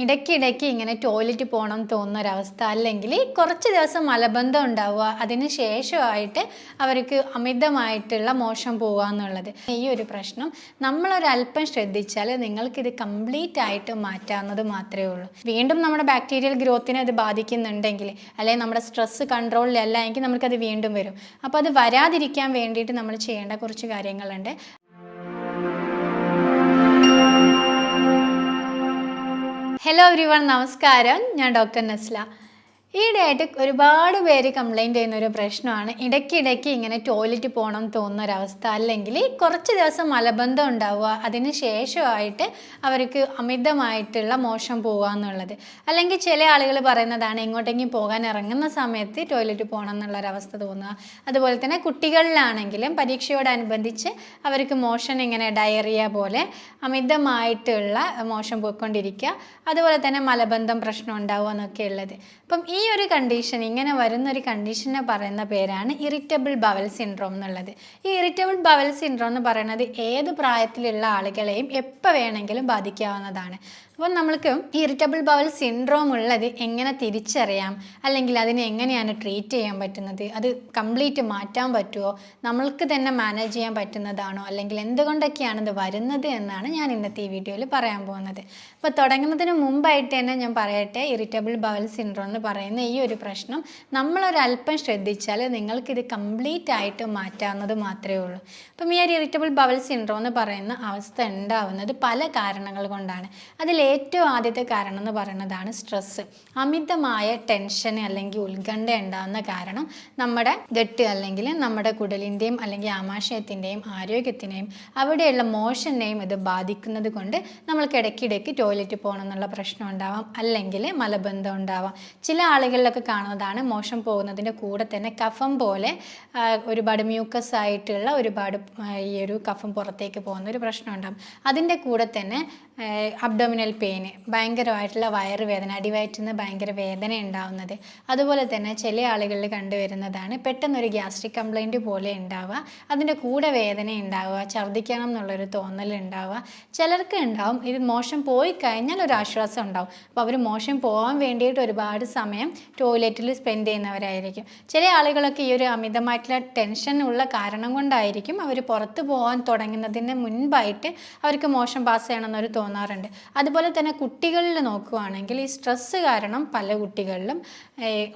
ഇടയ്ക്കിടയ്ക്ക് ഇങ്ങനെ ടോയ്ലറ്റ് പോകണം തോന്നുന്ന ഒരവസ്ഥ അല്ലെങ്കിൽ കുറച്ച് ദിവസം മലബന്ധം ഉണ്ടാവുക അതിന് ശേഷമായിട്ട് അവർക്ക് അമിതമായിട്ടുള്ള മോശം പോവുക എന്നുള്ളത്. ഈ ഒരു പ്രശ്നം നമ്മളൊരല്പം ശ്രദ്ധിച്ചാൽ നിങ്ങൾക്കിത് കംപ്ലീറ്റ് ആയിട്ട് മാറ്റാവുന്നത് മാത്രമേ ഉള്ളൂ. വീണ്ടും നമ്മുടെ ബാക്ടീരിയൽ ഗ്രോത്തിനെ അത് ബാധിക്കുന്നുണ്ടെങ്കിൽ അല്ലെങ്കിൽ നമ്മുടെ സ്ട്രെസ് കൺട്രോളിലല്ല എങ്കിൽ നമുക്കത് വീണ്ടും വരും. അപ്പോൾ അത് വരാതിരിക്കാൻ വേണ്ടിയിട്ട് നമ്മൾ ചെയ്യേണ്ട കുറച്ച് കാര്യങ്ങളുണ്ട്. ഹലോ എവരി വൺ നമസ്കാരം. ഞാൻ ഡോക്ടർ നസ്ല. ഈയിടെയായിട്ട് ഒരുപാട് പേര് കംപ്ലൈന്റ് ചെയ്യുന്ന ഒരു പ്രശ്നമാണ്. ഇടയ്ക്കിടയ്ക്ക് ഇങ്ങനെ ടോയ്ലറ്റ് പോകണം തോന്നുന്ന ഒരവസ്ഥ അല്ലെങ്കിൽ കുറച്ച് ദിവസം മലബന്ധം ഉണ്ടാവുക. അതിന് ശേഷമായിട്ട് അവർക്ക് അമിതമായിട്ടുള്ള മോശം പോവുക എന്നുള്ളത്. അല്ലെങ്കിൽ ചില ആളുകൾ പറയുന്നതാണ് എങ്ങോട്ടെങ്കിലും പോകാൻ ഇറങ്ങുന്ന സമയത്ത് ടോയ്ലറ്റ് പോകണം എന്നുള്ളൊരവസ്ഥ തോന്നുക. അതുപോലെ തന്നെ കുട്ടികളിലാണെങ്കിലും പരീക്ഷയോടനുബന്ധിച്ച് അവർക്ക് മോഷൻ ഇങ്ങനെ ഡയറിയ പോലെ അമിതമായിട്ടുള്ള മോശം പോയിക്കൊണ്ടിരിക്കുക. അതുപോലെ തന്നെ മലബന്ധം പ്രശ്നം ഉണ്ടാവുക എന്നൊക്കെ ഉള്ളത് അപ്പം ഈ ഒരു കണ്ടീഷൻ ഇങ്ങനെ വരുന്ന ഒരു കണ്ടീഷനെ പറയുന്ന പേരാണ് ഇറിറ്റബിൾ ബവൽ സിൻഡ്രോം എന്നുള്ളത്. ഈ ഇറിറ്റബിൾ ബവൽ സിൻഡ്രോം എന്ന് പറയുന്നത് ഏത് പ്രായത്തിലുള്ള ആളുകളെയും എപ്പോൾ വേണമെങ്കിലും ബാധിക്കാവുന്നതാണ്. അപ്പോൾ നമ്മൾക്ക് ഇറിറ്റബിൾ ബവൽ സിൻഡ്രോം ഉള്ളത് എങ്ങനെ തിരിച്ചറിയാം? അല്ലെങ്കിൽ അതിനെ എങ്ങനെയാണ് ട്രീറ്റ് ചെയ്യാൻ പറ്റുന്നത്? അത് കംപ്ലീറ്റ് മാറ്റാൻ പറ്റുമോ നമ്മൾക്ക് തന്നെ മാനേജ് ചെയ്യാൻ പറ്റുന്നതാണോ? അല്ലെങ്കിൽ എന്തുകൊണ്ടൊക്കെയാണ് ഇത് വരുന്നത് എന്നാണ് ഞാൻ ഇന്നത്തെ ഈ വീഡിയോയിൽ പറയാൻ പോകുന്നത്. അപ്പോൾ തുടങ്ങുന്നതിന് മുമ്പായിട്ട് തന്നെ ഞാൻ പറയട്ടെ ഇറിറ്റബിൾ ബവൽ സിൻഡ്രോം എന്ന് പറയുന്ന ഈ ഒരു പ്രശ്നം നമ്മളൊരല്പം ശ്രദ്ധിച്ചാൽ നിങ്ങൾക്കിത് കംപ്ലീറ്റ് ആയിട്ട് മാറ്റാവുന്നത് മാത്രമേ ഉള്ളൂ. അപ്പം ഈ ഒരു ഇറിറ്റബിൾ ബവൽ സിൻഡ്രോം എന്ന് പറയുന്ന അവസ്ഥ ഉണ്ടാവുന്നത് പല കാരണങ്ങൾ കൊണ്ടാണ്. അതിൽ ഏറ്റവും ആദ്യത്തെ കാരണം എന്ന് പറയുന്നതാണ് സ്ട്രെസ്സ് അമിതമായ ടെൻഷൻ അല്ലെങ്കിൽ ഉത്കണ്ഠ ഉണ്ടാകുന്ന കാരണം നമ്മുടെ ഗട്ട് അല്ലെങ്കിൽ നമ്മുടെ കുടലിന്റെയും അല്ലെങ്കിൽ ആമാശയത്തിന്റെയും ആരോഗ്യത്തിനെയും അവിടെയുള്ള മോഷനെയും ഇത് ബാധിക്കുന്നത് കൊണ്ട് നമ്മൾക്ക് ഇടയ്ക്കിടയ്ക്ക് ടോയ്ലറ്റ് പോകണം എന്നുള്ള പ്രശ്നം ഉണ്ടാവാം. അല്ലെങ്കിൽ മലബന്ധം ഉണ്ടാവാം. ചില ആളുകളിലൊക്കെ കാണുന്നതാണ് മോശം പോകുന്നതിന്റെ കൂടെ തന്നെ കഫം പോലെ ഒരുപാട് മ്യൂക്കസ് ആയിട്ടുള്ള ഒരുപാട് ഈ ഒരു കഫം പുറത്തേക്ക് പോകുന്ന ഒരു പ്രശ്നം ഉണ്ടാകും അതിന്റെ കൂടെ തന്നെ അബ്ഡോമിനൽ പെയിന് ഭയങ്കരമായിട്ടുള്ള വയറുവേദന അടിവയറ്റിൽ നിന്ന് ഭയങ്കര വേദന ഉണ്ടാവുന്നത്. അതുപോലെ തന്നെ ചില ആളുകളിൽ കണ്ടുവരുന്നതാണ് പെട്ടെന്നൊരു ഗ്യാസ്ട്രിക് കംപ്ലൈന്റ് പോലെ ഉണ്ടാവുക. അതിന്റെ കൂടെ വേദന ഉണ്ടാവുക ഛർദ്ദിക്കണം എന്നുള്ളൊരു തോന്നൽ ഉണ്ടാവുക. ചിലർക്ക് ഉണ്ടാവും ഇത് മോശം പോയി കഴിഞ്ഞാൽ ഒരു ആശ്വാസം ഉണ്ടാവും. അപ്പോൾ അവർ മോശം പോകാൻ വേണ്ടിയിട്ട് ഒരുപാട് സമയം ടോയ്ലറ്റിൽ സ്പെൻഡ് ചെയ്യുന്നവരായിരിക്കും. ചില ആളുകളൊക്കെ ഈ ഒരു അമിതമായിട്ടുള്ള ടെൻഷൻ ഉള്ള കാരണം കൊണ്ടായിരിക്കും അവർ പുറത്ത് പോകാൻ തുടങ്ങുന്നതിന് മുൻപായിട്ട് അവർക്ക് മോശം പാസ് ചെയ്യണമെന്നൊരു തോന്നാറുണ്ട്. അതുപോലെ തന്നെ കുട്ടികളിൽ നോക്കുകയാണെങ്കിൽ ഈ സ്ട്രെസ്സ് കാരണം പല കുട്ടികളിലും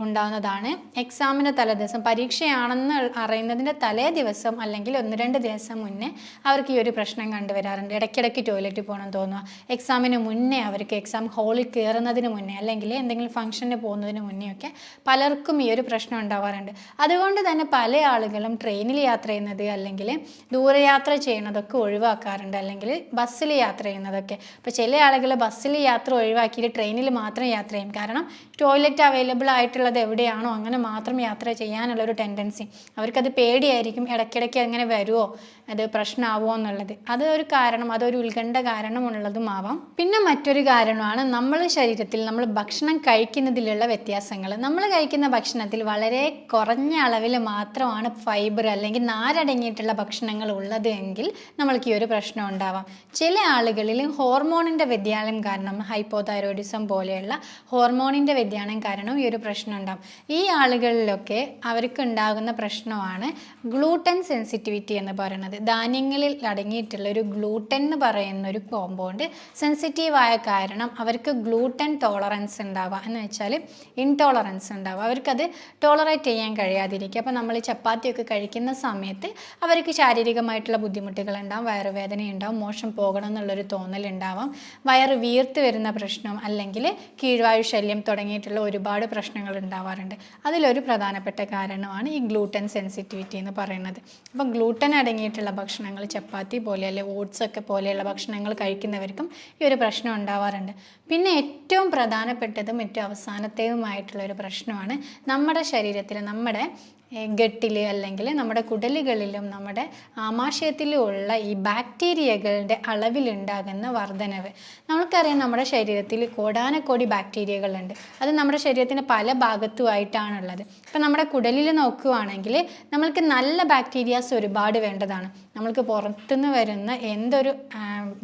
ഉണ്ടാകുന്നതാണ് എക്സാമിന് തലേദിവസം പരീക്ഷയാണെന്ന് അറിയുന്നതിന്റെ തലേ ദിവസം അല്ലെങ്കിൽ ഒന്ന് രണ്ട് ദിവസം മുന്നേ അവർക്ക് ഈ ഒരു പ്രശ്നം കണ്ടുവരാറുണ്ട്. ഇടയ്ക്കിടയ്ക്ക് ടോയ്ലറ്റിൽ പോകണം തോന്നുക. എക്സാമിന് മുന്നേ അവർക്ക് എക്സാം ഹോളിൽ കയറുന്നതിന് മുന്നേ അല്ലെങ്കിൽ എന്തെങ്കിലും ഫംഗ്ഷന് പോകുന്നതിന് മുന്നേ ഒക്കെ പലർക്കും ഈ ഒരു പ്രശ്നം ഉണ്ടാവാറുണ്ട്. അതുകൊണ്ട് തന്നെ പല ആളുകളും ട്രെയിനിൽ യാത്ര ചെയ്യുന്നത് അല്ലെങ്കിൽ ദൂരയാത്ര ചെയ്യുന്നതൊക്കെ ഒഴിവാക്കാറുണ്ട് അല്ലെങ്കിൽ ബസ്സിൽ യാത്ര ചെയ്യുന്നതൊക്കെ. അപ്പോൾ ചില ആളുകൾ ബസ്സിൽ യാത്ര ഒഴിവാക്കിയിട്ട് ട്രെയിനിൽ മാത്രം യാത്ര ചെയ്യും. കാരണം ടോയ്ലറ്റ് അവൈലബിൾ ആയിട്ടുള്ളത് എവിടെയാണോ അങ്ങനെ മാത്രം യാത്ര ചെയ്യാനുള്ള ഒരു ടെൻഡൻസി. അവർക്കത് പേടിയായിരിക്കും. ഇടയ്ക്കിടയ്ക്ക് അങ്ങനെ വരുമോ അത് പ്രശ്നമാവുമോ എന്നുള്ളത്. അത് ഒരു കാരണം അതൊരു ഉത്കണ്ഠ കാരണമുള്ളതുമാവാം പിന്നെ മറ്റൊരു കാരണമാണ് നമ്മൾ ശരീരത്തിൽ നമ്മൾ ഭക്ഷണം കഴിക്കുന്നതിലുള്ള വ്യത്യാസങ്ങൾ. നമ്മൾ കഴിക്കുന്ന ഭക്ഷണത്തിൽ വളരെ കുറഞ്ഞ അളവിൽ മാത്രമാണ് ഫൈബർ അല്ലെങ്കിൽ നാരടങ്ങിയിട്ടുള്ള ഭക്ഷണങ്ങൾ ഉള്ളത് എങ്കിൽ നമ്മൾക്ക് ഈ ഒരു പ്രശ്നം ഉണ്ടാവാം. ചില ആളുകളിൽ ഹോർമോണിന്റെ വ്യതിയാനം കാരണം ഹൈപ്പോതൈറോയിഡിസം പോലെയുള്ള ഹോർമോണിന്റെ വ്യതിയാനം കാരണം ഈ ഒരു പ്രശ്നം ഉണ്ടാകും ഈ ആളുകളിലൊക്കെ അവർക്ക് ഉണ്ടാകുന്ന പ്രശ്നമാണ് ഗ്ലൂട്ടൻ സെൻസിറ്റിവിറ്റി എന്ന് പറയുന്നത് ധാന്യങ്ങളിൽ അടങ്ങിയിട്ടുള്ള ഒരു ഗ്ലൂട്ടൻ എന്ന് പറയുന്ന ഒരു കോമ്പൗണ്ട് സെൻസിറ്റീവായ കാരണം അവർക്ക് ഗ്ലൂട്ടൻ ടോളറൻസ് ഉണ്ടാവുക എന്ന് വെച്ചാൽ ഇൻടോളറൻസ് ഉണ്ടാവുക അവർക്കത് ടോളറേറ്റ് ചെയ്യാൻ കഴിയാതിരിക്കുക അപ്പോൾ നമ്മൾ ചപ്പാത്തിയൊക്കെ കഴിക്കുന്ന സമയത്ത് അവർക്ക് ശാരീരികമായിട്ടുള്ള ബുദ്ധിമുട്ടുകൾ ഉണ്ടാവും വയറുവേദന ഉണ്ടാവും മോശം പോകണം എന്നുള്ളൊരു തോന്നലുണ്ടാവാം വയറ് വീർത്ത് വരുന്ന പ്രശ്നം അല്ലെങ്കിൽ കീഴ്വായു ശല്യം തുടങ്ങിയിട്ടുള്ള ഒരുപാട് പ്രശ്നങ്ങൾ ഉണ്ടാവാറുണ്ട്. അതിലൊരു പ്രധാനപ്പെട്ട കാരണമാണ് ഈ ഗ്ലൂട്ടൻ സെൻസിറ്റിവിറ്റി എന്ന് പറയുന്നത്. അപ്പോൾ ഗ്ലൂട്ടൻ അടങ്ങിയിട്ടുള്ള ഭക്ഷണങ്ങൾ ചപ്പാത്തി പോലെ അല്ലെ ഓട്സ് ഒക്കെ പോലെയുള്ള ഭക്ഷണങ്ങൾ കഴിക്കുന്നവർക്കും ഈ ഒരു പ്രശ്നം ഉണ്ടാവാറുണ്ട്. പിന്നെ ഏറ്റവും പ്രധാനപ്പെട്ടതും ഏറ്റവും അവസാനത്തേതുമായിട്ടുള്ള ഒരു പ്രശ്നമാണ് നമ്മുടെ ശരീരത്തിൽ നമ്മുടെ ഗട്ടിൽ അല്ലെങ്കിൽ നമ്മുടെ കുടലുകളിലും നമ്മുടെ ആമാശയത്തിലും ഉള്ള ഈ ബാക്ടീരിയകളുടെ അളവിലുണ്ടാകുന്ന വർധനവ്. നമുക്കറിയാം നമ്മുടെ ശരീരത്തിൽ കോടാനക്കോടി ബാക്ടീരിയകളുണ്ട്. അത് നമ്മുടെ ശരീരത്തിന് പല ഭാഗത്തുമായിട്ടാണുള്ളത്. ഇപ്പം നമ്മുടെ കുടലിൽ നോക്കുകയാണെങ്കിൽ നമ്മൾക്ക് നല്ല ബാക്ടീരിയാസ് ഒരുപാട് വേണ്ടതാണ്. നമ്മൾക്ക് പുറത്തുനിന്ന് വരുന്ന എന്തൊരു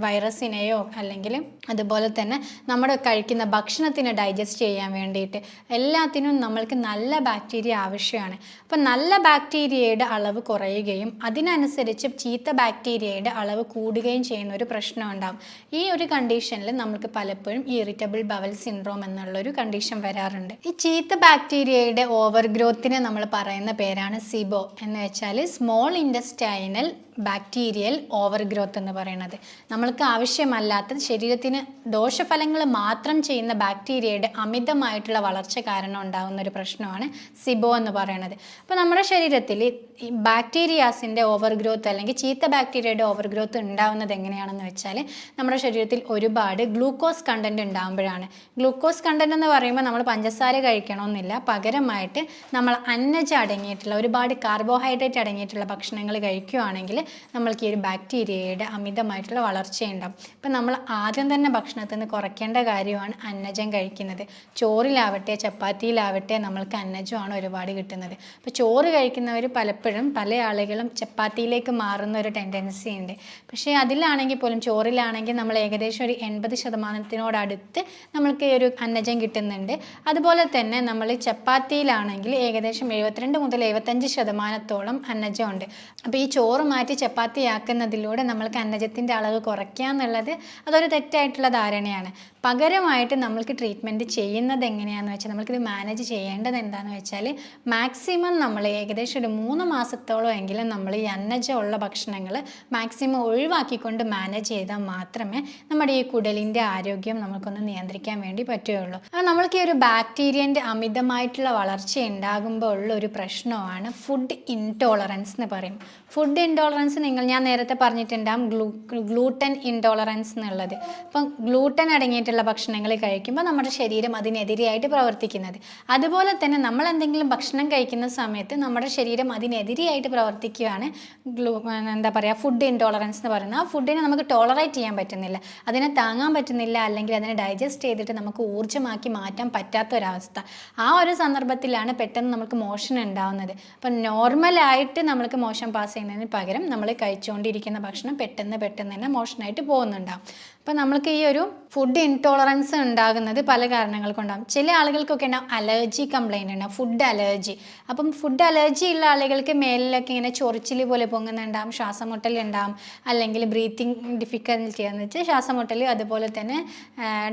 വൈറസിനെയോ അല്ലെങ്കിൽ അതുപോലെ തന്നെ നമ്മുടെ കഴിക്കുന്ന ഭക്ഷണത്തിന് ഡൈജസ്റ്റ് ചെയ്യാൻ വേണ്ടിയിട്ട് എല്ലാത്തിനും നമ്മൾക്ക് നല്ല ബാക്ടീരിയ ആവശ്യമാണ്. അപ്പം നല്ല ബാക്ടീരിയയുടെ അളവ് കുറയുകയും അതിനനുസരിച്ച് ചീത്ത ബാക്ടീരിയയുടെ അളവ് കൂടുകയും ചെയ്യുന്ന ഒരു പ്രശ്നം ഉണ്ടാകും ഈ ഒരു കണ്ടീഷനിൽ നമുക്ക് പലപ്പോഴും ഇറിറ്റബിൾ ബവൽ സിൻഡ്രോം എന്നുള്ളൊരു കണ്ടീഷൻ വരാറുണ്ട്. ഈ ചീത്ത ബാക്ടീരിയയുടെ ഓവർ ഗ്രോത്തിനെ നമ്മൾ പറയുന്ന പേരാണ് സിബോ എന്ന് വെച്ചാൽ small intestinal bacterial overgrowth എന്ന് പറയുന്നത്. നമ്മൾക്ക് ആവശ്യമല്ലാത്ത ശരീരത്തിന് ദോഷഫലങ്ങൾ മാത്രം ചെയ്യുന്ന ബാക്ടീരിയയുടെ അമിതമായിട്ടുള്ള വളർച്ച കാരണം ഉണ്ടാകുന്ന ഒരു പ്രശ്നമാണ് സിബോ എന്ന് പറയുന്നത്. അപ്പോൾ നമ്മുടെ ശരീരത്തിൽ ഈ ബാക്ടീരിയാസിന്റെ ഓവർ ഗ്രോത്ത് അല്ലെങ്കിൽ ചീത്ത ബാക്ടീരിയയുടെ ഓവർ ഗ്രോത്ത് ഉണ്ടാകുന്നത് എങ്ങനെയാണെന്ന് വെച്ചാൽ നമ്മുടെ ശരീരത്തിൽ ഒരുപാട് ഗ്ലൂക്കോസ് കണ്ടന്റ് ഉണ്ടാകുമ്പോഴാണ് ഗ്ലൂക്കോസ് കണ്ടന്റ് എന്ന് പറയുമ്പോൾ നമ്മൾ പഞ്ചസാര കഴിക്കണമെന്നില്ല. പകരമായിട്ട് നമ്മൾ അന്നജ അടങ്ങിയിട്ടുള്ള ഒരുപാട് കാർബോഹൈഡ്രേറ്റ് അടങ്ങിയിട്ടുള്ള ഭക്ഷണങ്ങൾ കഴിക്കുകയാണെങ്കിൽ നമ്മൾക്ക് ഈ ഒരു ബാക്ടീരിയയുടെ അമിതമായിട്ടുള്ള വളർച്ചയുണ്ടാവും ഇപ്പം നമ്മൾ ആദ്യം തന്നെ ഭക്ഷണത്തിൽ നിന്ന് കുറയ്ക്കേണ്ട കാര്യമാണ് അന്നജം കഴിക്കുന്നത്. ചോറിലാവട്ടെ ചപ്പാത്തിയിലാവട്ടെ നമ്മൾക്ക് അന്നജമാണ് ഒരുപാട് കിട്ടുന്നത്. അപ്പോൾ ചോറ് കഴിക്കുന്നവർ പലപ്പോഴും പല ആളുകളും ചപ്പാത്തിയിലേക്ക് മാറുന്ന ഒരു ടെൻഡൻസി ഉണ്ട്. പക്ഷേ അതിലാണെങ്കിൽ പോലും ചോറിലാണെങ്കിൽ നമ്മൾ ഏകദേശം ഒരു എൺപത് ശതമാനത്തിനോടടുത്ത് നമ്മൾക്ക് ഒരു അന്നജം കിട്ടുന്നുണ്ട്. അതുപോലെ തന്നെ നമ്മൾ ചപ്പാത്തിയിലാണെങ്കിൽ ഏകദേശം എഴുപത്തിരണ്ട് മുതൽ എഴുപത്തഞ്ച് ശതമാനത്തോളം അന്നജമുണ്ട് അപ്പോൾ ഈ ചോറ് മാറ്റി ചപ്പാത്തിയാക്കുന്നതിലൂടെ നമ്മൾക്ക് അന്നജത്തിന്റെ അളവ് കുറയ്ക്കുക എന്നുള്ളത് അതൊരു തെറ്റായിട്ടുള്ള ധാരണയാണ്. പകരമായിട്ട് നമ്മൾക്ക് ട്രീറ്റ്മെന്റ് ചെയ്യുന്നത് എങ്ങനെയാണെന്ന് വെച്ചാൽ നമ്മൾക്കിത് മാനേജ് ചെയ്യേണ്ടത് എന്താണെന്ന് വെച്ചാൽ മാക്സിമം നമ്മൾ ഏകദേശം ഒരു മൂന്ന് മാസത്തോളം എങ്കിലും നമ്മൾ ഈ അന്നജമുള്ള ഭക്ഷണങ്ങൾ മാക്സിമം ഒഴിവാക്കിക്കൊണ്ട് മാനേജ് ചെയ്താൽ മാത്രമേ നമ്മുടെ ഈ കുടലിന്റെ ആരോഗ്യം നമുക്കൊന്ന് നിയന്ത്രിക്കാൻ വേണ്ടി പറ്റുകയുള്ളൂ. അപ്പോൾ നമ്മൾക്ക് ഈ ഒരു ബാക്ടീരിയന്റെ അമിതമായിട്ടുള്ള വളർച്ച ഉണ്ടാകുമ്പോൾ ഉള്ള ഒരു പ്രശ്നമാണ് ഫുഡ് ഇൻടോളറൻസ് എന്ന് പറയും. ഫുഡ് ഇൻടോളറൻസ് നിങ്ങൾ ഞാൻ നേരത്തെ പറഞ്ഞിട്ടുണ്ടാകും ഗ്ലൂ ഗ്ലൂട്ടൻ ഇൻടോളറൻസ് എന്നുള്ളത്. അപ്പം ഗ്ലൂട്ടൻ അടങ്ങിയിട്ടുള്ള ഭക്ഷണങ്ങൾ കഴിക്കുമ്പോൾ നമ്മുടെ ശരീരം അതിനെതിരെയായിട്ട് പ്രവർത്തിക്കുന്നത്. അതുപോലെ തന്നെ നമ്മൾ എന്തെങ്കിലും ഭക്ഷണം കഴിക്കുന്ന സമയത്ത് നമ്മുടെ ശരീരം അതിനെതിരെയായിട്ട് പ്രവർത്തിക്കുകയാണ് ഗ്ലൂ എന്താ പറയുക ഫുഡ് ഇൻടോളറൻസ് എന്ന് പറയുന്നത്. ആ ഫുഡിനെ നമുക്ക് ടോളറേറ്റ് ചെയ്യാൻ പറ്റുന്നില്ല. അതിനെ താങ്ങാൻ പറ്റുന്നില്ല അല്ലെങ്കിൽ അതിനെ ഡൈജസ്റ്റ് ചെയ്തിട്ട് നമുക്ക് ഊർജമാക്കി മാറ്റാൻ പറ്റാത്ത ഒരവസ്ഥ ആ ഒരു സന്ദർഭത്തിലാണ് പെട്ടെന്ന് നമുക്ക് മോഷൻ ഉണ്ടാവുന്നത്. അപ്പം നോർമലായിട്ട് നമ്മൾക്ക് മോശം പാസ് ചെയ്യുന്നതിന് പകരം നമ്മൾ കഴിച്ചുകൊണ്ടിരിക്കുന്ന ഭക്ഷണം പെട്ടെന്ന് പെട്ടെന്ന് തന്നെ മോഷണമായിട്ട് പോകുന്നുണ്ടാവും. അപ്പം നമ്മൾക്ക് ഈ ഒരു ഫുഡ് ഇൻടോളറൻസ് ഉണ്ടാകുന്നത് പല കാരണങ്ങൾ കൊണ്ടാകും ചില ആളുകൾക്കൊക്കെ ഉണ്ടാവും അലർജി കംപ്ലൈന്റ് ഉണ്ടാവും ഫുഡ് അലർജി അപ്പം ഫുഡ് അലർജി ഉള്ള ആളുകൾക്ക് മേലിലൊക്കെ ഇങ്ങനെ ചൊറിച്ചിൽ പോലെ പൊങ്ങുന്നുണ്ടാവും ശ്വാസമുട്ടൽ ഉണ്ടാവും അല്ലെങ്കിൽ ബ്രീത്തിങ് ഡിഫിക്കൽറ്റി എന്ന് വെച്ചാൽ ശ്വാസമുട്ടൽ അതുപോലെ തന്നെ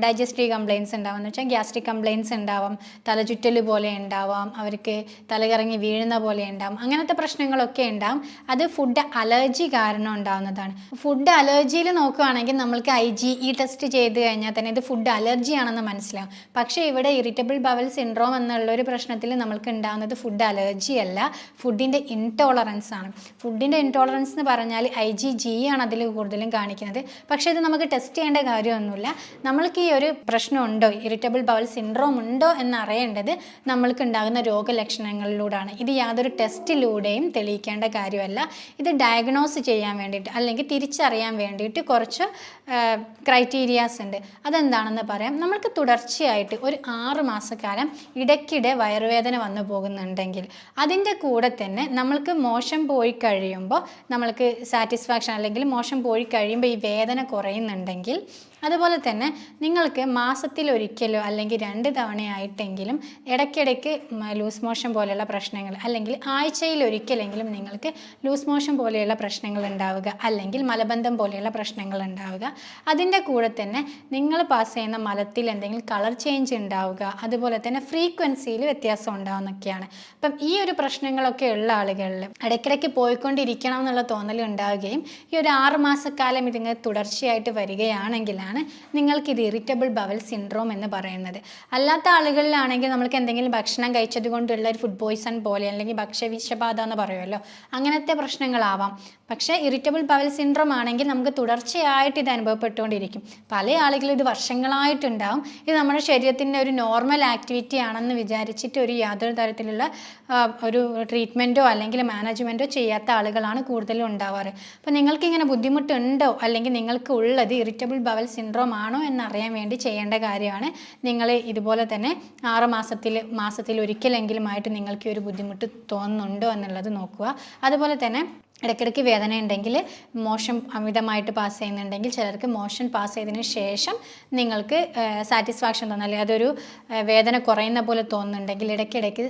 ഡൈജസ്റ്റീവ് കംപ്ലയിൻസ് ഉണ്ടാവും. എന്ന് വെച്ചാൽ ഗ്യാസ്ട്രിക് കംപ്ലയിൻസ് ഉണ്ടാവാം തലചുറ്റൽ പോലെ ഉണ്ടാവാം അവർക്ക് തലകറങ്ങി വീഴുന്ന പോലെ ഉണ്ടാവും. അങ്ങനത്തെ പ്രശ്നങ്ങളൊക്കെ ഉണ്ടാവും. അത് ഫുഡ് അലർജി കാരണം ഉണ്ടാവുന്നതാണ്. ഫുഡ് അലർജിയിൽ നോക്കുകയാണെങ്കിൽ നമ്മൾക്ക് ഐ ജി ഈ ടെസ്റ്റ് ചെയ്ത് കഴിഞ്ഞാൽ തന്നെ ഇത് ഫുഡ് അലർജി ആണെന്ന് മനസ്സിലാവും. പക്ഷേ ഇവിടെ ഇറിറ്റബിൾ ബവൽ സിൻഡ്രോം എന്നുള്ള ഒരു പ്രശ്നത്തിൽ നമ്മൾക്ക് ഉണ്ടാകുന്നത് ഫുഡ് അലർജി അല്ല. ഫുഡിന്റെ ഇൻടോളറൻസ് ആണ്. ഫുഡിന്റെ ഇൻടോളറൻസ് എന്ന് പറഞ്ഞാൽ ഐ ജി ജി ആണ് അതിൽ കൂടുതലും കാണിക്കുന്നത്. പക്ഷേ ഇത് നമുക്ക് ടെസ്റ്റ് ചെയ്യേണ്ട കാര്യമൊന്നുമില്ല. നമ്മൾക്ക് ഈ ഒരു പ്രശ്നം ഉണ്ടോ? ഇറിറ്റബിൾ ബവൽ സിൻഡ്രോം ഉണ്ടോ എന്നറിയേണ്ടത് നമ്മൾക്ക് ഉണ്ടാകുന്ന രോഗലക്ഷണങ്ങളിലൂടെയാണ് ഇത് യാതൊരു ടെസ്റ്റിലൂടെയും തെളിയിക്കേണ്ട കാര്യമല്ല. ഇത് ഡയഗ്നോസ് ചെയ്യാൻ വേണ്ടിയിട്ട് അല്ലെങ്കിൽ തിരിച്ചറിയാൻ വേണ്ടിയിട്ട് കുറച്ച് ക്രൈറ്റീരിയാസ് ഉണ്ട്. അതെന്താണെന്ന് പറയാം. നമ്മൾക്ക് തുടർച്ചയായിട്ട് ഒരു ആറ് മാസക്കാലം ഇടയ്ക്കിടെ വയറുവേദന വന്നു പോകുന്നുണ്ടെങ്കിൽ അതിന്റെ കൂടെ തന്നെ നമ്മൾക്ക് മോശം പോയി കഴിയുമ്പോൾ നമ്മൾക്ക് സാറ്റിസ്ഫാക്ഷൻ അല്ലെങ്കിൽ മോശം പോയി കഴിയുമ്പോൾ ഈ വേദന കുറയുന്നുണ്ടെങ്കിൽ അതുപോലെ തന്നെ നിങ്ങൾക്ക് മാസത്തിലൊരിക്കലോ അല്ലെങ്കിൽ രണ്ട് തവണയായിട്ടെങ്കിലും ഇടയ്ക്കിടയ്ക്ക് ലൂസ് മോഷൻ പോലെയുള്ള പ്രശ്നങ്ങൾ അല്ലെങ്കിൽ ആഴ്ചയിൽ ഒരിക്കലെങ്കിലും നിങ്ങൾക്ക് ലൂസ് മോഷൻ പോലെയുള്ള പ്രശ്നങ്ങൾ ഉണ്ടാവുക അല്ലെങ്കിൽ മലബന്ധം പോലെയുള്ള പ്രശ്നങ്ങൾ ഉണ്ടാവുക. അതിന്റെ കൂടെ തന്നെ നിങ്ങൾ പാസ് ചെയ്യുന്ന മലത്തിൽ എന്തെങ്കിലും കളർ ചേഞ്ച് ഉണ്ടാവുക. അതുപോലെ തന്നെ ഫ്രീക്വൻസിയിൽ വ്യത്യാസം ഉണ്ടാവുന്നൊക്കെയാണ്. അപ്പം ഈ ഒരു പ്രശ്നങ്ങളൊക്കെ ഉള്ള ആളുകളിൽ ഇടയ്ക്കിടയ്ക്ക് പോയിക്കൊണ്ടിരിക്കണം എന്നുള്ള തോന്നൽ ഉണ്ടാവുകയും ഈ ഒരു ആറ് മാസക്കാലം ഇതിങ്ങനെ തുടർച്ചയായിട്ട് വരികയാണെങ്കിലാണ് ആണ് നിങ്ങൾക്കിത് ഇറിറ്റബിൾ ബവൽ സിൻഡ്രോം എന്ന് പറയുന്നത്. അല്ലാത്ത ആളുകളിലാണെങ്കിൽ നമ്മൾക്ക് എന്തെങ്കിലും ഭക്ഷണം കഴിച്ചത് കൊണ്ടുള്ള ഒരു ഫുഡ് പോയ്സൺ പോലെ അല്ലെങ്കിൽ ഭക്ഷ്യവിഷബാധ എന്ന് പറയുമല്ലോ അങ്ങനത്തെ പ്രശ്നങ്ങളാവാം. പക്ഷേ ഇറിറ്റബിൾ ബവൽ സിൻഡ്രോം ആണെങ്കിൽ നമുക്ക് തുടർച്ചയായിട്ട് ഇത് അനുഭവപ്പെട്ടുകൊണ്ടിരിക്കും. പല ആളുകളും ഇത് വർഷങ്ങളായിട്ടുണ്ടാവും. ഇത് നമ്മുടെ ശരീരത്തിന്റെ ഒരു നോർമൽ ആക്ടിവിറ്റി ആണെന്ന് വിചാരിച്ചിട്ട് ഒരു യാതൊരു തരത്തിലുള്ള ഒരു ട്രീറ്റ്മെന്റോ അല്ലെങ്കിൽ മാനേജ്മെന്റോ ചെയ്യാത്ത ആളുകളാണ് കൂടുതലും ഉണ്ടാവാറ്. അപ്പോൾ നിങ്ങൾക്ക് ഇങ്ങനെ ബുദ്ധിമുട്ടുണ്ടോ? അല്ലെങ്കിൽ നിങ്ങൾക്ക് ഉള്ളത് ഇറിറ്റബിൾ ബവൽ സിൻഡ്രോം ആണോ എന്നറിയാൻ വേണ്ടി ചെയ്യേണ്ട കാര്യമാണ്. നിങ്ങൾ ഇതുപോലെ തന്നെ ആറ് മാസത്തിൽ മാസത്തിൽ ഒരിക്കലെങ്കിലുമായിട്ട് നിങ്ങൾക്ക് ഒരു ബുദ്ധിമുട്ട് തോന്നുന്നുണ്ടോ എന്നുള്ളത് നോക്കുക. അതുപോലെ തന്നെ ഇടയ്ക്കിടയ്ക്ക് വേദന ഉണ്ടെങ്കിൽ മോഷൻ അമിതമായിട്ട് പാസ് ചെയ്യുന്നുണ്ടെങ്കിൽ ചിലർക്ക് മോഷൻ പാസ് ചെയ്തതിന് ശേഷം നിങ്ങൾക്ക് സാറ്റിസ്ഫാക്ഷൻ തോന്നാൽ അതൊരു വേദന കുറയുന്ന പോലെ തോന്നുന്നുണ്ടെങ്കിൽ ഇടയ്ക്കിടയ്ക്ക്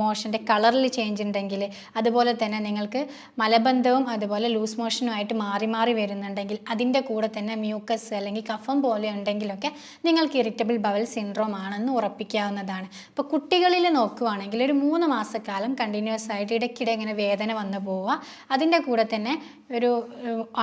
മോഷന്റെ കളറിൽ ചേഞ്ച് ഉണ്ടെങ്കിൽ അതുപോലെ തന്നെ നിങ്ങൾക്ക് മലബന്ധവും അതുപോലെ ലൂസ് മോഷനുമായിട്ട് മാറി മാറി വരുന്നുണ്ടെങ്കിൽ അതിന്റെ കൂടെ തന്നെ മ്യൂക്കസ് അല്ലെങ്കിൽ കഫം പോലെ ഉണ്ടെങ്കിലൊക്കെ നിങ്ങൾക്ക് ഇറിറ്റബിൾ ബവൽ സിൻഡ്രോം ആണെന്ന് ഉറപ്പിക്കാവുന്നതാണ്. ഇപ്പോൾ കുട്ടികളിൽ നോക്കുവാണെങ്കിൽ ഒരു മൂന്ന് മാസക്കാലം കണ്ടിന്യൂസ് ആയിട്ട് ഇടയ്ക്കിടെ ഇങ്ങനെ വേദന വന്നു പോവുക. അതിന്റെ കൂടെ തന്നെ ഒരു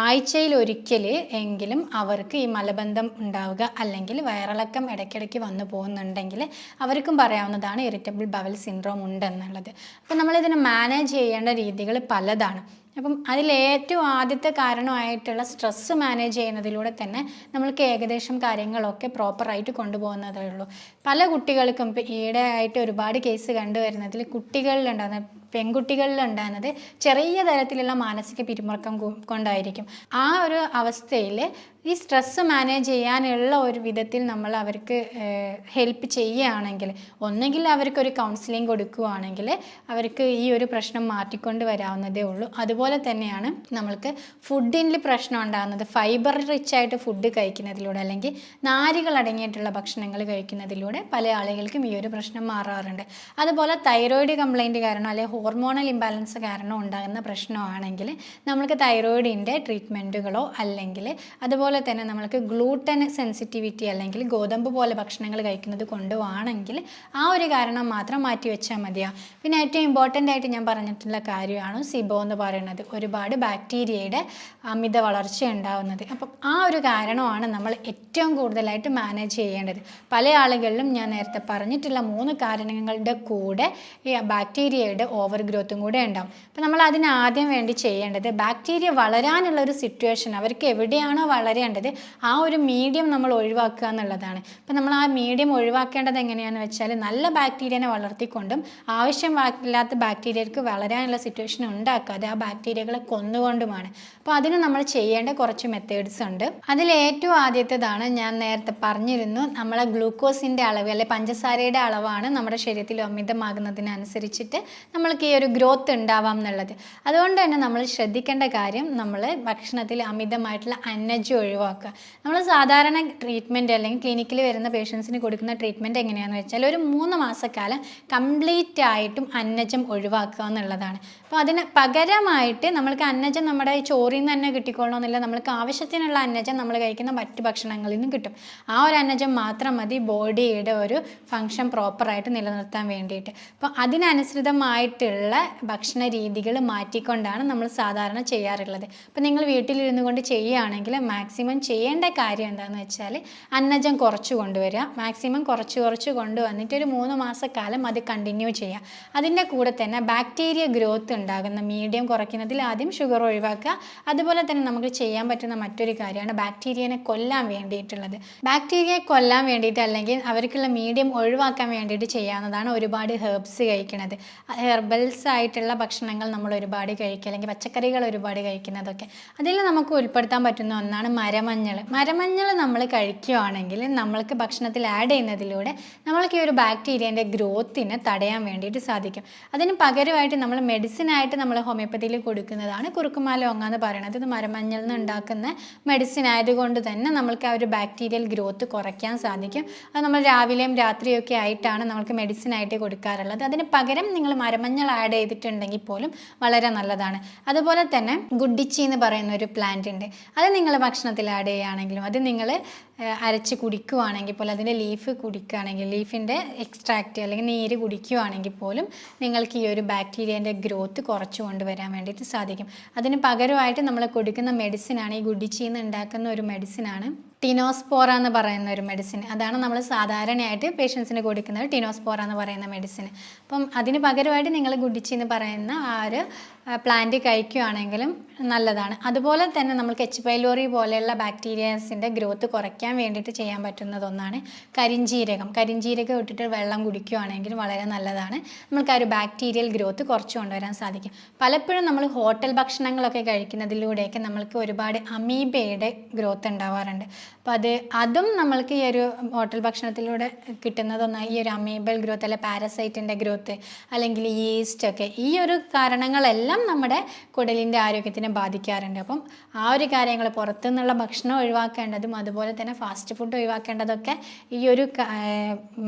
ആഴ്ചയിൽ ഒരിക്കൽ എങ്കിലും അവർക്ക് ഈ മലബന്ധം ഉണ്ടാവുക അല്ലെങ്കിൽ വയറിളക്കം ഇടയ്ക്കിടയ്ക്ക് വന്നു പോകുന്നുണ്ടെങ്കിൽ അവർക്കും പറയാവുന്നതാണ് ഇറിറ്റബിൾ ബവൽ സിൻഡ്രോം ഉണ്ടെന്നുള്ളത്. അപ്പോൾ നമ്മളിതിനെ മാനേജ് ചെയ്യേണ്ട രീതികൾ പലതാണ്. അപ്പം അതിലേറ്റവും ആദ്യത്തെ കാരണമായിട്ടുള്ള സ്ട്രെസ്സ് മാനേജ് ചെയ്യുന്നതിലൂടെ തന്നെ നമ്മൾക്ക് ഏകദേശം കാര്യങ്ങളൊക്കെ പ്രോപ്പറായിട്ട് കൊണ്ടുപോകുന്നതേ ഉള്ളൂ. പല കുട്ടികൾക്കും ഇപ്പം ഈയിടെ ആയിട്ട് ഒരുപാട് കേസ് കണ്ടുവരുന്നതിൽ കുട്ടികളിലുണ്ടാകുന്ന പെൺകുട്ടികളിലുണ്ടാകുന്നത് ചെറിയ തരത്തിലുള്ള മാനസിക പിരിമുറുക്കം കൊണ്ടായിരിക്കും. ആ ഒരു അവസ്ഥയിൽ ഈ സ്ട്രെസ്സ് മാനേജ് ചെയ്യാനുള്ള ഒരു വിധത്തിൽ നമ്മൾ അവർക്ക് ഹെൽപ്പ് ചെയ്യുകയാണെങ്കിൽ ഒന്നെങ്കിൽ അവർക്കൊരു കൗൺസിലിംഗ് കൊടുക്കുകയാണെങ്കിൽ അവർക്ക് ഈ ഒരു പ്രശ്നം മാറ്റിക്കൊണ്ട് വരാവുന്നതേ ഉള്ളൂ. അതുപോലെ തന്നെയാണ് നമ്മൾക്ക് ഫുഡിൽ പ്രശ്നം ഉണ്ടാകുന്നത്. ഫൈബർ റിച്ച് ആയിട്ട് ഫുഡ് കഴിക്കുന്നതിലൂടെ അല്ലെങ്കിൽ നാരുകൾ അടങ്ങിയിട്ടുള്ള ഭക്ഷണങ്ങൾ കഴിക്കുന്നതിലൂടെ പല ആളുകൾക്കും ഈ ഒരു പ്രശ്നം മാറാറുണ്ട്. അതുപോലെ തൈറോയിഡ് കംപ്ലൈന്റ് കാരണം അല്ലെങ്കിൽ ഹോർമോണൽ ഇംബാലൻസ് കാരണം ഉണ്ടാകുന്ന പ്രശ്നമാണെങ്കിൽ നമ്മൾക്ക് തൈറോയിഡിന്റെ ട്രീറ്റ്മെന്റുകളോ അല്ലെങ്കിൽ അതുപോലെ തന്നെ നമ്മൾക്ക് ഗ്ലൂട്ടൻ സെൻസിറ്റിവിറ്റി അല്ലെങ്കിൽ ഗോതമ്പ് പോലെ ഭക്ഷണങ്ങൾ കഴിക്കുന്നത് കൊണ്ടുവാണെങ്കിൽ ആ ഒരു കാരണം മാത്രം മാറ്റി വെച്ചാൽ മതിയാ. പിന്നെ ഏറ്റവും ഇമ്പോർട്ടന്റ് ആയിട്ട് ഞാൻ പറഞ്ഞിട്ടുള്ള കാര്യമാണ് സിബോ എന്ന് പറയുന്നത്. ഒരുപാട് ബാക്ടീരിയയുടെ അമിത വളർച്ച ഉണ്ടാവുന്നത്. അപ്പം ആ ഒരു കാരണമാണ് നമ്മൾ ഏറ്റവും കൂടുതലായിട്ട് മാനേജ് ചെയ്യേണ്ടത്. പല ആളുകളിലും ഞാൻ നേരത്തെ പറഞ്ഞിട്ടുള്ള മൂന്ന് കാരണങ്ങളുടെ കൂടെ ഈ ബാക്ടീരിയയുടെ ഓവർ ഗ്രോത്തും കൂടെ ഉണ്ടാവും. അപ്പം നമ്മൾ അതിന് ആദ്യം വേണ്ടി ചെയ്യേണ്ടത് ബാക്ടീരിയ വളരാനുള്ള ഒരു സിറ്റുവേഷൻ അവർക്ക് എവിടെയാണോ വളരേണ്ടത് ആ ഒരു മീഡിയം നമ്മൾ ഒഴിവാക്കുക എന്നുള്ളതാണ്. അപ്പം നമ്മൾ ആ മീഡിയം ഒഴിവാക്കേണ്ടത് എങ്ങനെയാണെന്ന് വെച്ചാൽ നല്ല ബാക്ടീരിയനെ വളർത്തിക്കൊണ്ടും ആവശ്യമില്ലാത്ത ബാക്ടീരിയക്ക് വളരാനുള്ള സിറ്റുവേഷൻ ഉണ്ടാക്കാതെ ആ ബാക്ടീരിയകളെ കൊന്നുകൊണ്ടുമാണ്. അപ്പോൾ അതിന് നമ്മൾ ചെയ്യേണ്ട കുറച്ച് മെത്തേഡ്സ് ഉണ്ട്. അതിൽ ഏറ്റവും ആദ്യത്തേതാണ് ഞാൻ നേരത്തെ പറഞ്ഞിരുന്നു നമ്മളെ ഗ്ലൂക്കോസിന്റെ അളവ് അല്ലെ പഞ്ചസാരയുടെ അളവാണ് നമ്മുടെ ശരീരത്തിൽ അമിതമാകുന്നതിനനുസരിച്ചിട്ട് നമ്മൾക്ക് ഈ ഒരു ഗ്രോത്ത് ഉണ്ടാവാം എന്നുള്ളത്. അതുകൊണ്ട് തന്നെ നമ്മൾ ശ്രദ്ധിക്കേണ്ട കാര്യം നമ്മൾ ഭക്ഷണത്തിൽ അമിതമായിട്ടുള്ള അന്നജി ഒഴിവാക്കുക. നമ്മൾ സാധാരണ ട്രീറ്റ്മെന്റ് അല്ലെങ്കിൽ ക്ലിനിക്കിൽ വരുന്ന പേഷ്യൻസിന് കൊടുക്കുന്ന ട്രീറ്റ്മെന്റ് എങ്ങനെയാണെന്ന് വെച്ചാൽ ഒരു മൂന്ന് മാസക്കാലം കംപ്ലീറ്റ് ആയിട്ടും അന്നജം ഒഴിവാക്കുക എന്നുള്ളതാണ്. അപ്പോൾ അതിന് പകരമായിട്ട് നമ്മൾക്ക് അന്നജം നമ്മുടെ ചോറിൽ നിന്ന് തന്നെ കിട്ടിക്കൊള്ളണമെന്നില്ല നമ്മൾക്ക് ആവശ്യത്തിനുള്ള അന്നജം നമ്മൾ കഴിക്കുന്ന മറ്റു ഭക്ഷണങ്ങളിൽ നിന്നും കിട്ടും. ആ ഒരു അന്നജം മാത്രം മതി ബോഡിയുടെ ഒരു ഫങ്ഷൻ പ്രോപ്പറായിട്ട് നിലനിർത്താൻ വേണ്ടിയിട്ട്. അപ്പോൾ അതിനനുസൃതമായിട്ടുള്ള ഭക്ഷണ രീതികൾ മാറ്റിക്കൊണ്ടാണ് നമ്മൾ സാധാരണ ചെയ്യാറുള്ളത്. അപ്പോൾ നിങ്ങൾ വീട്ടിലിരുന്നു കൊണ്ട് ചെയ്യുകയാണെങ്കിൽ മാക്സിമം ചെയ്യേണ്ട കാര്യം എന്താണെന്ന് വെച്ചാൽ അന്നജം കുറച്ച് കൊണ്ടുവരിക. മാക്സിമം കുറച്ച് കുറച്ച് കൊണ്ടുവന്നിട്ട് ഒരു മൂന്ന് മാസക്കാലം അത് കണ്ടിന്യൂ ചെയ്യുക. അതിന്റെ കൂടെ തന്നെ ബാക്ടീരിയ ഗ്രോത്ത് ഉണ്ടാകുന്ന മീഡിയം കുറയ്ക്കുന്നതിൽ ആദ്യം ഷുഗർ ഒഴിവാക്കുക. അതുപോലെ തന്നെ നമുക്ക് ചെയ്യാൻ പറ്റുന്ന മറ്റൊരു കാര്യമാണ് ബാക്ടീരിയനെ കൊല്ലാൻ വേണ്ടിയിട്ടുള്ളത്. ബാക്ടീരിയയെ കൊല്ലാൻ വേണ്ടിയിട്ട് അല്ലെങ്കിൽ അവർക്കുള്ള മീഡിയം ഒഴിവാക്കാൻ വേണ്ടിയിട്ട് ചെയ്യാവുന്നതാണ് ഒരുപാട് ഹെർബ്സ് കഴിക്കുന്നത്. ഹെർബൽസ് ആയിട്ടുള്ള ഭക്ഷണങ്ങൾ നമ്മൾ ഒരുപാട് കഴിക്കുക അല്ലെങ്കിൽ പച്ചക്കറികൾ ഒരുപാട് കഴിക്കുന്നതൊക്കെ. അതിൽ നമുക്ക് ഉൾപ്പെടുത്താൻ പറ്റുന്ന ഒന്നാണ് മരമഞ്ഞൾ. മരമഞ്ഞൾ നമ്മൾ കഴിക്കുകയാണെങ്കിൽ നമ്മൾക്ക് ഭക്ഷണത്തിൽ ആഡ് ചെയ്യുന്നതിലൂടെ നമ്മൾക്ക് ഈ ഒരു ബാക്ടീരിയന്റെ ഗ്രോത്തിനെ തടയാൻ വേണ്ടിയിട്ട് സാധിക്കും. അതിന് പകരമായിട്ട് നമ്മൾ മെഡിസിൻ ആയിട്ട് നമ്മൾ ഹോമിയോപ്പതിയിൽ കൊടുക്കുന്നതാണ് കുറുക്കുമാലോങ്ങ എന്ന് പറയുന്നത്. ഇത് മരമഞ്ഞളിൽ നിന്ന് ഉണ്ടാക്കുന്ന മെഡിസിൻ ആയതുകൊണ്ട് തന്നെ നമ്മൾക്ക് ആ ഒരു ബാക്ടീരിയൽ ഗ്രോത്ത് കുറയ്ക്കാൻ സാധിക്കും. അത് നമ്മൾ രാവിലെയും രാത്രിയൊക്കെ ആയിട്ടാണ് നമ്മൾക്ക് മെഡിസിൻ ആയിട്ട് കൊടുക്കാറുള്ളത്. അതിന് പകരം നിങ്ങൾ മരമഞ്ഞൾ ആഡ് ചെയ്തിട്ടുണ്ടെങ്കിൽ പോലും വളരെ നല്ലതാണ്. അതുപോലെ തന്നെ ഗുഡിച്ചി എന്ന് പറയുന്ന ഒരു പ്ലാന്റ് ഉണ്ട്. അത് നിങ്ങൾ ഭക്ഷണത്തിൽ ആഡ് ചെയ്യുകയാണെങ്കിലും അത് നിങ്ങൾ അരച്ച് കുടിക്കുകയാണെങ്കിൽ പോലും അതിന്റെ ലീഫ് കുടിക്കുകയാണെങ്കിൽ ലീഫിന്റെ എക്സ്ട്രാക്റ്റ് അല്ലെങ്കിൽ നീര് കുടിക്കുകയാണെങ്കിൽ പോലും നിങ്ങൾക്ക് ഈ ഒരു ബാക്ടീരിയേന്റെ ഗ്രോത്ത് കുറച്ച് കൊണ്ടുവരാൻ വേണ്ടിയിട്ട് സാധിക്കും. അതിന് പകരമായിട്ട് നമ്മൾ കൊടുക്കുന്ന മെഡിസിനാണ് ഈ ഗുഡിച്ചിന്ന് ഉണ്ടാക്കുന്ന ഒരു മെഡിസിനാണ് ടിനോസ്പോറ എന്ന് പറയുന്ന ഒരു മെഡിസിൻ അതാണ് നമ്മൾ സാധാരണയായിട്ട് പേഷ്യൻസിന് കൊടുക്കുന്നത് ടിനോസ്പോറ എന്ന് പറയുന്ന മെഡിസിൻ അപ്പം അതിന് പകരമായിട്ട് നിങ്ങൾ ഗുഡിച്ചി എന്ന് പറയുന്ന ആ ഒരു പ്ലാന്റ് കഴിക്കുകയാണെങ്കിലും നല്ലതാണ്. അതുപോലെ തന്നെ നമുക്ക് എച്ച് പൈലോറി പോലെയുള്ള ബാക്ടീരിയാസിന്റെ ഗ്രോത്ത് കുറയ്ക്കാൻ വേണ്ടിയിട്ട് ചെയ്യാൻ പറ്റുന്നത് ഒന്നാണ് കരിഞ്ജീരകം ഇട്ടിട്ട് വെള്ളം കുടിക്കുകയാണെങ്കിൽ വളരെ നല്ലതാണ്. നമുക്ക് ആ ഒരു ബാക്ടീരിയൽ ഗ്രോത്ത് കുറച്ച് കൊണ്ടുവരാൻ സാധിക്കും. പലപ്പോഴും നമ്മൾ ഹോട്ടൽ ഭക്ഷണങ്ങളൊക്കെ കഴിക്കുന്നതിലൂടെയൊക്കെ നമ്മൾക്ക് ഒരുപാട് അമീബയുടെ ഗ്രോത്ത് ഉണ്ടാവാറുണ്ട്. അപ്പോൾ അത് അതും നമ്മൾക്ക് ഈ ഒരു ഹോട്ടൽ ഭക്ഷണത്തിലൂടെ കിട്ടുന്നതൊന്നാണ് ഈ ഒരു അമീബൽ ഗ്രോത്ത് അല്ലെ പാരസൈറ്റിന്റെ ഗ്രോത്ത് അല്ലെങ്കിൽ ഈസ്റ്റ് ഒക്കെ ഈ ഒരു കാരണങ്ങളെല്ലാം നമ്മുടെ കുടലിന്റെ ആരോഗ്യത്തിനെ ബാധിക്കാറുണ്ട്. അപ്പം ആ ഒരു കാര്യങ്ങൾ പുറത്തുനിന്നുള്ള ഭക്ഷണം ഒഴിവാക്കേണ്ടതും അതുപോലെ തന്നെ ഫാസ്റ്റ് ഫുഡ് ഒഴിവാക്കേണ്ടതൊക്കെ ഈ ഒരു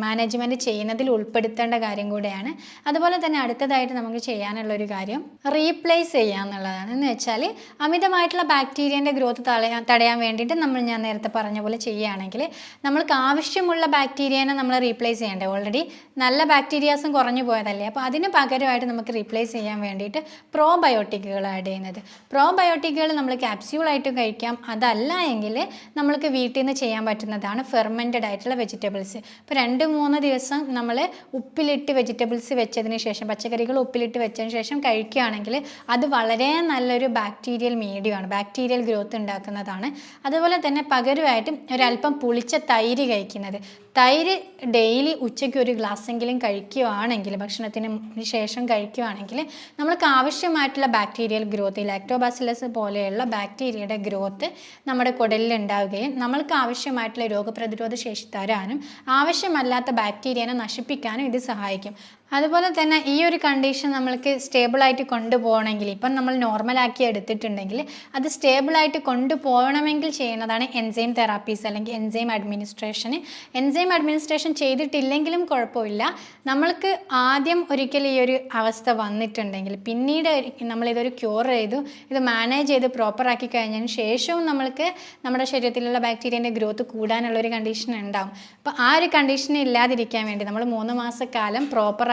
മാനേജ്മെന്റ് ചെയ്യുന്നതിൽ ഉൾപ്പെടുത്തേണ്ട കാര്യം കൂടെയാണ്. അതുപോലെ തന്നെ അടുത്തതായിട്ട് നമുക്ക് ചെയ്യാനുള്ള ഒരു കാര്യം റീപ്ലേസ് ചെയ്യുക എന്നുള്ളതാണ് എന്ന് വെച്ചാൽ അമിതമായിട്ടുള്ള ബാക്ടീരിയന്റെ ഗ്രോത്ത് തടയാൻ തടയാൻ വേണ്ടിയിട്ട് നമ്മൾ ഞാൻ നേരത്തെ പറഞ്ഞ പോലെ ചെയ്യുകയാണെങ്കിൽ നമ്മൾക്ക് ആവശ്യമുള്ള ബാക്ടീരിയനെ നമ്മൾ റീപ്ലേസ് ചെയ്യേണ്ടത് ഓൾറെഡി നല്ല ബാക്ടീരിയാസും കുറഞ്ഞു പോയതല്ലേ. അപ്പോൾ അതിന് പകരമായിട്ട് നമുക്ക് റീപ്ലേസ് ചെയ്യാൻ വേണ്ടിയിട്ട് പ്രോബയോട്ടിക്കുകൾ ആഡ് ചെയ്യുന്നത്. പ്രോബയോട്ടിക്കുകൾ നമ്മൾ ക്യാപ്സ്യൂളായിട്ടും കഴിക്കാം. അതല്ല എങ്കിൽ നമ്മൾക്ക് വീട്ടിൽ നിന്ന് ചെയ്യാൻ പറ്റുന്നതാണ് ഫെർമെന്റഡ് ആയിട്ടുള്ള വെജിറ്റബിൾസ് ഇപ്പോൾ രണ്ട് മൂന്ന് ദിവസം നമ്മൾ ഉപ്പിലിട്ട് വെജിറ്റബിൾസ് വെച്ചതിന് ശേഷം പച്ചക്കറികൾ ഉപ്പിലിട്ട് വെച്ചതിന് ശേഷം കഴിക്കുകയാണെങ്കിൽ അത് വളരെ നല്ലൊരു ബാക്ടീരിയൽ മീഡിയമാണ് ബാക്ടീരിയൽ ഗ്രോത്ത് ഉണ്ടാക്കുന്നതാണ്. അതുപോലെ തന്നെ പകരമായിട്ട് ഒരല്പം പുളിച്ച തൈര് കഴിക്കുന്നത്. തൈര് ഡെയിലി ഉച്ചയ്ക്ക് ഒരു ഗ്ലാസ് എങ്കിലും കഴിക്കുകയാണെങ്കിൽ ഭക്ഷണത്തിന് ശേഷം കഴിക്കുകയാണെങ്കിൽ നമ്മൾക്ക് ആവശ്യമായിട്ടുള്ള ബാക്ടീരിയൽ ഗ്രോത്ത് ലാക്ടോബാസിലസ് പോലെയുള്ള ബാക്ടീരിയയുടെ ഗ്രോത്ത് നമ്മുടെ കുടലിൽ ഉണ്ടാവുകയും നമ്മൾക്ക് ആവശ്യമായിട്ടുള്ള രോഗപ്രതിരോധ ശേഷി തരാനും ആവശ്യമല്ലാത്ത ബാക്ടീരിയനെ നശിപ്പിക്കാനും ഇത് സഹായിക്കും. അതുപോലെ തന്നെ ഈ ഒരു കണ്ടീഷൻ നമ്മൾക്ക് സ്റ്റേബിളായിട്ട് കൊണ്ടുപോകണമെങ്കിൽ ഇപ്പം നമ്മൾ നോർമലാക്കി എടുത്തിട്ടുണ്ടെങ്കിൽ അത് സ്റ്റേബിളായിട്ട് കൊണ്ടുപോകണമെങ്കിൽ ചെയ്യുന്നതാണ് എൻസൈം തെറാപ്പീസ് അല്ലെങ്കിൽ എൻസൈം അഡ്മിനിസ്ട്രേഷൻ എൻസൈം അഡ്മിനിസ്ട്രേഷൻ ചെയ്തിട്ടില്ലെങ്കിലും കുഴപ്പമില്ല. നമ്മൾക്ക് ആദ്യം ഒരിക്കൽ ഈ ഒരു അവസ്ഥ വന്നിട്ടുണ്ടെങ്കിൽ പിന്നീട് നമ്മളിതൊരു ക്യൂർ ചെയ്തു ഇത് മാനേജ് ചെയ്ത് പ്രോപ്പറാക്കി കഴിഞ്ഞതിന് ശേഷവും നമ്മൾക്ക് നമ്മുടെ ശരീരത്തിലുള്ള ബാക്ടീരിയന്റെ ഗ്രോത്ത് കൂടാനുള്ളൊരു കണ്ടീഷൻ ഉണ്ടാവും. അപ്പോൾ ആ ഒരു കണ്ടീഷൻ ഇല്ലാതിരിക്കാൻ വേണ്ടി നമ്മൾ മൂന്ന് മാസക്കാലം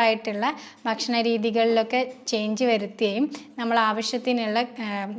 പ്രോപ്പറായിട്ടുള്ള ഭക്ഷണ രീതികളിലൊക്കെ ചേഞ്ച് വരുത്തുകയും നമ്മൾ ആവശ്യത്തിനുള്ള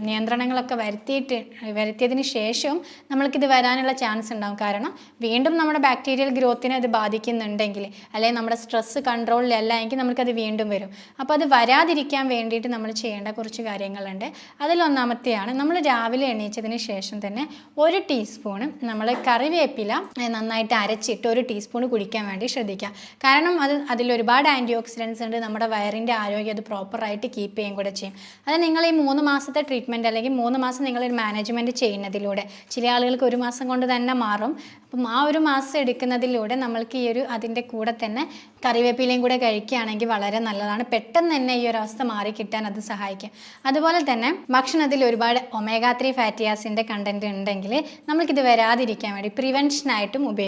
നിയന്ത്രണങ്ങളൊക്കെ വരുത്തിയിട്ട് വരുത്തിയതിന് ശേഷവും നമ്മൾക്കിത് വരാനുള്ള ചാൻസ് ഉണ്ടാവും. കാരണം വീണ്ടും നമ്മുടെ ബാക്ടീരിയൽ ഗ്രോത്തിനെ അത് ബാധിക്കുന്നുണ്ടെങ്കിൽ അല്ലെങ്കിൽ നമ്മുടെ സ്ട്രെസ്സ് കൺട്രോളിലല്ല എങ്കിൽ നമുക്കത് വീണ്ടും വരും. അപ്പോൾ അത് വരാതിരിക്കാൻ വേണ്ടിയിട്ട് നമ്മൾ ചെയ്യേണ്ട കുറച്ച് കാര്യങ്ങളുണ്ട്. അതിലൊന്നാമത്തെയാണ് നമ്മൾ രാവിലെ എണീച്ചതിന് ശേഷം തന്നെ ഒരു ടീസ്പൂണ് നമ്മൾ കറിവേപ്പില നന്നായിട്ട് അരച്ചിട്ട് ഒരു ടീസ്പൂൺ കുടിക്കാൻ വേണ്ടി ശ്രദ്ധിക്കുക. കാരണം അത് അതിൽ ഒരുപാട് ആന്റി ഓക്സിഡൻസ് ഉണ്ട് നമ്മുടെ വയറിന്റെ ആരോഗ്യം അത് പ്രോപ്പറായിട്ട് കീപ്പ് ചെയ്യുകയും കൂടെ ചെയ്യും. അത് നിങ്ങൾ ഈ മൂന്ന് മാസത്തെ ട്രീറ്റ്മെന്റ് അല്ലെങ്കിൽ മൂന്ന് മാസം നിങ്ങൾ മാനേജ്മെന്റ് ചെയ്യുന്നതിലൂടെ ചില ആളുകൾക്ക് ഒരു മാസം കൊണ്ട് തന്നെ മാറും. അപ്പം ആ ഒരു മാസം എടുക്കുന്നതിലൂടെ നമ്മൾക്ക് ഈ ഒരു അതിന്റെ കൂടെ തന്നെ കറിവേപ്പിലയും കൂടെ കഴിക്കുകയാണെങ്കിൽ വളരെ നല്ലതാണ്. പെട്ടെന്ന് തന്നെ ഈ ഒരു അവസ്ഥ മാറി കിട്ടാൻ അത് സഹായിക്കും. അതുപോലെ തന്നെ ഭക്ഷണത്തിൽ ഒരുപാട് ഒമേഗ ത്രീ ഫാറ്റിയാസിന്റെ കണ്ടന്റ് ഉണ്ടെങ്കിൽ നമ്മൾക്കിത് വരാതിരിക്കാൻ വേണ്ടി പ്രിവെൻഷനായിട്ടും ഉപയോഗിക്കും.